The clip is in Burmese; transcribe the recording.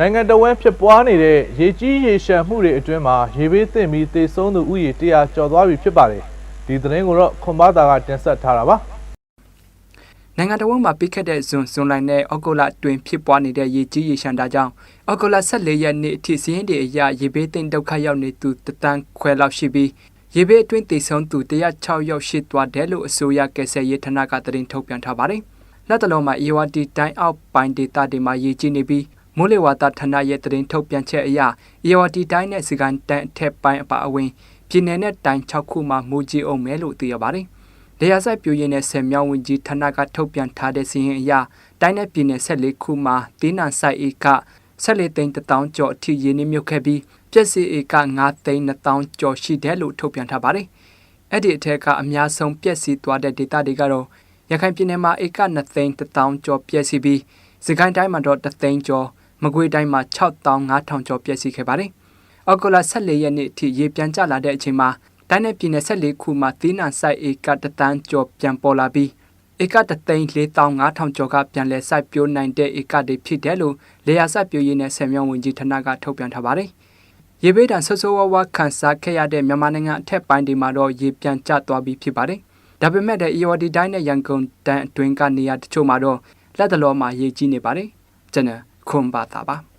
နိုင်ငံတော်ဝန်ဖြစ်ပွားနေတဲ့ရေကြီးရေရှမ်းမှုတွေအတွင်းမှာရေဘေးသင့်ပြီးသေဆုံးသူဥယျာဉ်100ကျော်သွားပြီဖြစ်ပါတယ်ဒီသတင်းကိုတော့ခွန်ဘာသာကတင်ဆက်ထားတာပါနိုင်ငံတော်ဝန်မှာပြီးခဲ့တဲ့ဇွန်ဇွန်လနဲ့အောက်တိုလာအတွင်းဖြစ်ပွားနေတဲ့ရေကြီးရေရှမ်းတာကြောင့်အောက်တိုလာ14ရက်နေ့အထိစီးရင်တွေအရရေဘေးတင်ဒုက္ခရောက်နေသူတသန်းခွဲလောက်ရှိပြီးရေဘေးအတွင်းတည်ဆုံးသူ106ယောက်ရှိသွားတယ်လို့အစိုးရကယ်ဆယ်ရေးဌာနကသတင်းထုတ်ပြန်ထားပါတယ်။လက်တလုံးမှာအေဝါတီတိုင်းအောက်ပိုင်းဒေသတွေမှာရေကြီးနေပြီး မိုးလေဝသဌာနရဲ့သတင်းထုတ်ပြန်ချက်အရအေဝါတီတိုင်းနဲ့စကန်တန်အထက်ပိုင်းအပါအဝင်ပြည်내နဲ့တိုင်း6ခုမှာမိုးကြီးအောင်မယ်လို့သိရပါတယ်။လေယာစိုက်ပြူရင်နဲ့ဆယ်မြောင်းဝင်ကြီးဌာနကထုတ်ပြန်ထားတဲ့စီရင်အရတိုင်းနယ်ပြည်နယ်14ခုမှာတင်းနန်ဆိုင်ဧက14သိန်း1000ကျော်အထိရင်းနှီးမြုပ်ခဲ့ပြီးပြည့်စီဧက9သိန်း1000ကျော်ရှိတယ်လို့ထုတ်ပြန်ထားပါတယ်။အဲ့ဒီအထက်ကအများဆုံးပြည့်စီသွားတဲ့ဒေသတွေကတော့ရခိုင်ပြည်နယ်မှာဧက2သိန်း1000ကျော်ပြည့်စီပြီးစကိုင်းတိုင်းမှာတော့3သိန်းကျော် မကွေးတိုင်းမှာ6500ကျော်ပြည့်စီခဲ့ပါတယ်။အောက်တိုလာ14ရက်နေ့အထိရေပြန်ကျလာတဲ့အချိန်မှာတိုင်းနယ်ပြည်နယ်14ခုမှာသီးနှံစိုက်ဧကတသန်းကျော်ပြန်ပေါ်လာပြီးဧကတသိန်း4500ကျော်ကပြန်လည်စိုက်ပျိုးနိုင်တဲ့ဧကတွေဖြစ်တယ်လို့လေယာစိုက်ပျိုးရေးနဲ့ဆယ်မြောင်းဝင်ကြီးဌာနကထုတ်ပြန်ထားပါတယ်။ရေဘေးဒဏ်ဆွဆိုးဝါးဝါခန်းစားခဲ့ရတဲ့မြန်မာနိုင်ငံအထက်ပိုင်းတွေမှာတော့ရေပြန်ကျသွားပြီးဖြစ်ပါတယ်။ဒါပေမဲ့လည်း EOD တိုင်းနဲ့ရန်ကုန်တန်းအတွင်းကနေရာတချို့မှာတော့လက်တလောမှာရေကြီးနေပါတယ်။ကျွန်တော် ခွန်ပါတာပါ။